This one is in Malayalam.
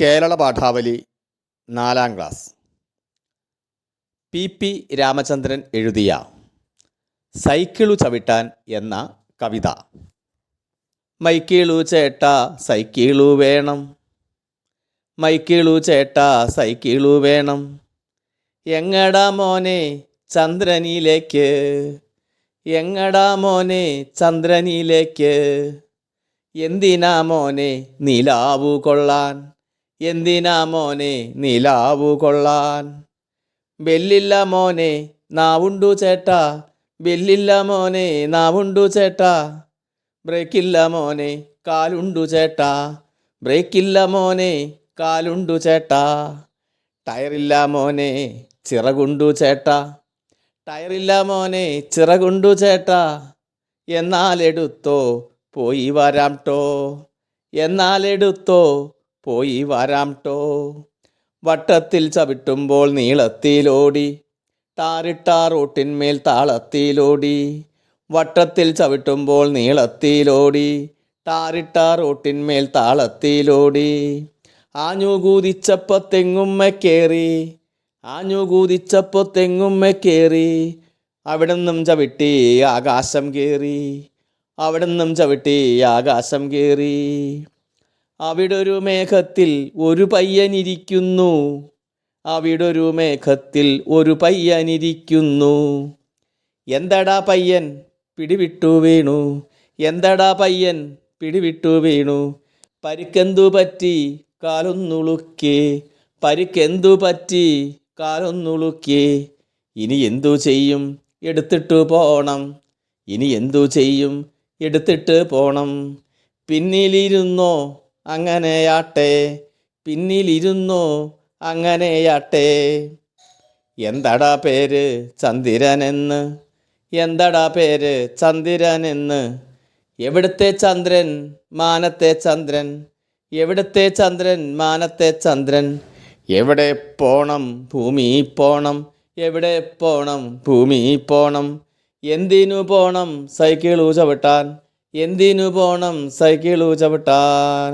കേരള പാഠാവലി നാലാം ക്ലാസ്. പി പി രാമചന്ദ്രൻ എഴുതിയ സൈക്കിളു ചവിട്ടാൻ എന്ന കവിത. മൈക്കിളു ചേട്ട സൈക്കിളു വേണം. മൈക്കിളു ചേട്ട സൈക്കിളു വേണം. എങ്ങടാ മോനെ ചന്ദ്രനിലേക്ക്? എങ്ങടാ മോനെ ചന്ദ്രനിലേക്ക്? എന്തിനാ മോനെ നിലാവു കൊള്ളാൻ? എന്തിനാ മോനെ നിലാവു കൊള്ളാൻ? ബെല്ലില്ല മോനെ നാവുണ്ടു ചേട്ടാ ബെല്ലില്ല മോനെ നാവുണ്ടു ചേട്ടാ. ബ്രേക്കില്ല മോനെ കാലുണ്ടു ചേട്ടാ ബ്രേക്കില്ല മോനെ കാലുണ്ടു ചേട്ടാ. ടയറില്ല മോനെ ചിറകുണ്ടു ചേട്ടാ ടയറില്ല മോനെ ചിറകുണ്ടു ചേട്ടാ. എന്നാലെടുത്തോ പോയി വരാം ടോ എന്നാലെടുത്തോ പോയി വരാം ട്ടോ. വട്ടത്തിൽ ചവിട്ടുമ്പോൾ നീളത്തിലോടി ടാറിട്ട റോട്ടിന്മേൽ താളത്തിലോടി. വട്ടത്തിൽ ചവിട്ടുമ്പോൾ നീളത്തിലോടി ടാറിട്ട റോട്ടിന്മേൽ താളത്തിലോടി. ആഞ്ഞു കൂതിച്ചപ്പോ തെങ്ങുമ്മ കയറി ആഞ്ഞു കൂതിച്ചപ്പോ തെങ്ങുമ്മ കയറി അവിടെ ചവിട്ടി ആകാശം കയറി അവിടെ ചവിട്ടി ആകാശം കേറി. അവിടൊരു മേഘത്തിൽ ഒരു പയ്യനിരിക്കുന്നു. ഒരു മേഘത്തിൽ ഒരു പയ്യനിരിക്കുന്നു. എന്തടാ പയ്യൻ? പിടിവിട്ടു വീണു. എന്തടാ പയ്യൻ? പിടിവിട്ടു വീണു. പരിക്കെന്തു പറ്റി? കാലൊന്നുളുക്കി. പരിക്കെന്തു പറ്റി? കാലൊന്നുളുക്കി. ഇനി എന്തു ചെയ്യും? എടുത്തിട്ട് പോണം. ഇനി എന്തു ചെയ്യും? എടുത്തിട്ട് പോണം. പിന്നിലിരുന്നോ? അങ്ങനെയാട്ടെ പിന്നിലിരുന്നു അങ്ങനെയാട്ടെ എന്തടാ പേര് ചന്ദ്രനെന്ന്? എന്തടാ പേര് ചന്ദ്രനെന്ന്? എവിടുത്തെ ചന്ദ്രൻ മാനത്തെ ചന്ദ്രൻ? എവിടുത്തെ ചന്ദ്രൻ മാനത്തെ ചന്ദ്രൻ? എവിടെ പോണം ഭൂമി പോണം? എവിടെ പോണം ഭൂമി പോണം? എന്തിനു പോണം? സൈക്കിൾ ചവിട്ടാൻ? എന്തിനു പോണം സൈക്കിളു ചവിട്ടാൻ?